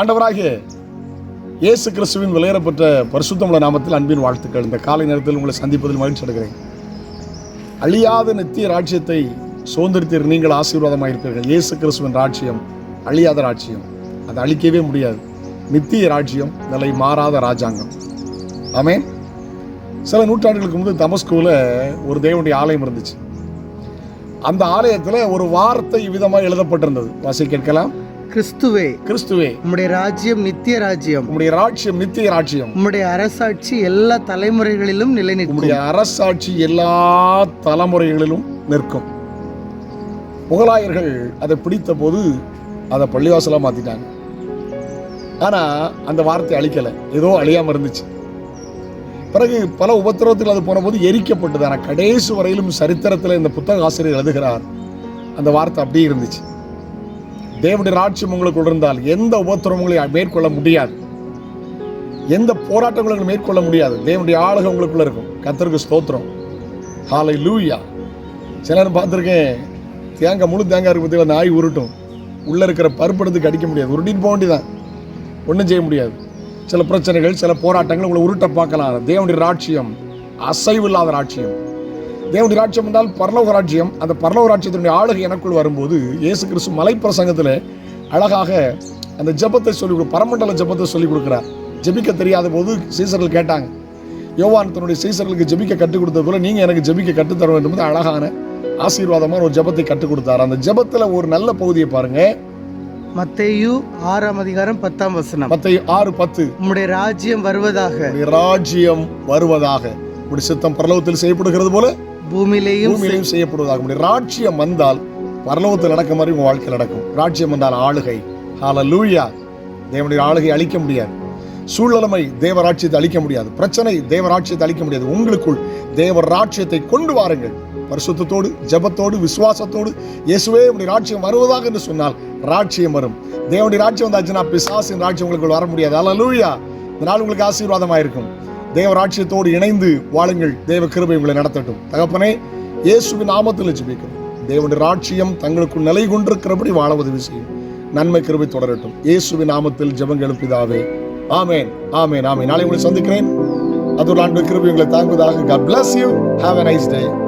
ஆண்டவராகிய இயேசு கிறிஸ்துவின் விலையேறப்பட்ட பரிசுத்தமுள்ள நாமத்தில் அன்பின் வாழ்த்துக்கள். இந்த காலை நேரத்தில் உங்களை சந்திப்பதில் மகிழ்ச்சி அடைகிறேன். அழியாத நித்திய ராஜ்யத்தை சுதந்திரத்தில் நீங்கள் ஆசீர்வாதமாக இருப்பீர்கள். இயேசு கிறிஸ்துவின் ராஜ்யம் அழியாத ராஜ்யம். அதை அழிக்கவே முடியாது. நித்திய ராஜ்யம் நிலை மாறாத ராஜாங்கம். ஆமே சில நூற்றாண்டுகளுக்கு முன்பு தமஸ்கூவில் ஒரு தேவனுடைய ஆலயம் இருந்துச்சு. அந்த ஆலயத்தில் ஒரு வார்த்தை விதமாக எழுதப்பட்டிருந்தது. வாசி கேட்கலாம். கிறிஸ்துவே கிறிஸ்துவே உம்முடைய ராஜ்யம் நித்திய ராஜ்யம். உம்முடைய ராஜ்யம் நித்திய ராஜ்யம் உம்முடைய அரசாட்சி எல்லா தலைமுறைகளிலும் நிலை நிற்கும் உம்முடைய அரசாட்சி எல்லா தலைமுறைகளிலும் நிற்கும். முகலாயர்கள் அதை பிடித்த போது அதை பள்ளிவாசலாக மாற்றிட்டாங்க ஆனால் அந்த வார்த்தை அழிக்கலை. ஏதோ அழியாமல் இருந்துச்சு. பிறகு பல உபத்திரவத்தில் அது போன போது எரிக்கப்பட்டது. ஆனால் கடைசி வரையிலும் சரித்திரத்தில் இந்த புத்தக ஆசிரியர் எழுதுகிறார். அந்த வார்த்தை அப்படியே இருந்துச்சு. தேவனுடைய ராட்சியம் உங்களுக்குள் இருந்தால் எந்த உபத்திரவங்களையும் மேற்கொள்ள முடியாது. எந்த போராட்டங்களும் மேற்கொள்ள முடியாது. தேவனுடைய ஆளுகை உங்களுக்குள்ள இருக்கும். கத்தருக்கு ஸ்தோத்திரம். ஹாலை லூயா சிலர் பார்த்துருக்கேன் தேங்காய் முழு தேங்காய் இருக்கு பற்றி நாய் உருட்டும். உள்ளே இருக்கிற பருப்படுத்துக்கு அடிக்க முடியாது. உருட்டின்னு போக வேண்டியதான் ஒன்றும் செய்ய முடியாது. சில பிரச்சனைகள் சில போராட்டங்கள் உங்களை உருட்ட பார்க்கலாம். தேவனுடைய ராட்சியம் அசைவு இல்லாத ராட்சியம் தேவனுடைய ராட்சியம் என்றால் பரலோக ராட்சியம் அந்த பரலோக ராட்சியத்தினுடைய ஆளுகை எனக்குள் வரும்போது இயேசு கிறிஸ்து மலை பிரசங்கத்தில் அழகாக அந்த ஜெபத்தை சொல்லி கொடு பரமண்டல ஜெபத்தை சொல்லி கொடுக்குறார். ஜெபிக்க தெரியாத போது சீசர்கள் கேட்டாங்க யோவான் தன்னுடைய சீசர்களுக்கு ஜெபிக்க கற்றுக் கொடுத்தது போல நீங்கள் எனக்கு ஜெபிக்க கற்றுத்தர வேண்டும் என்று அழகான ஆசீர்வாதமான ஒரு ஜெபத்தை கற்றுக் கொடுத்தார். அந்த ஜெபத்தில் ஒரு நல்ல பகுதியை பாருங்க. மத்தேயு ஆறாம் அதிகாரம் பத்தாம் வசனம். மத்தை ஆறு பத்து. உம்முடைய ராஜ்யம் வருவதாக. ராஜ்யம் வருவதாக. உடைய சித்தம் பரலோகத்தில் செய்யப்படுகிறது போல பூமியிலேயும் செய்யப்படுவதாக உடைய ராஜ்யம் வந்தால் பரலோகத்தில் நடக்க மாதிரி உங்க வாழ்க்கையில் நடக்கும். ராஜ்யம் வந்தால் ஆளுகை. ஹால லூயா தேவனுடைய ஆளுகை அழிக்க முடியாது. சூழ்நிலைமை தேவராட்சியத்தை அழிக்க முடியாது. பிரச்சனை தேவராட்சியத்தை அழிக்க முடியாது. உங்களுக்குள் தேவ ராட்சியத்தை கொண்டு வாருங்கள். பரிசுத்தத்தோடு ஜெபத்தோடு விசுவாசத்தோடு இயேசுவே உடைய ராட்சியம் வருவதாக என்று சொன்னால் ராட்சியம் வரும். தேவனுடைய ராட்சியம் வந்தாச்சுன்னா பிசாசின் ராட்சியம் உங்களுக்கு வர முடியாது. அல்லூயா இந்த நாள் உங்களுக்கு ஆசீர்வாதமாக இருக்கும் தேவ ராட்சியத்தோடு இணைந்து வாழுங்கள். தேவ கிருபை உங்களை நடத்தட்டும். தகப்பனே இயேசுவின் நாமத்தில் ஜெபிக்கிறோம். தேவனுடைய ராட்சியம் தங்களுக்குள் நிலை கொண்டிருக்கிறபடி வாழ உதவி செய்யும். நன்மை கிருபை தொடரட்டும். இயேசுவின் நாமத்தில் ஜெபங்கள் எழுப்பிதாவே ஆமேன் ஆமேன் ஆமேன். நாளை உங்களை சந்திக்கிறேன். அதோடு ஆண்டு கிருபை உங்களை தாங்குவதாக. God bless you. Have a nice day.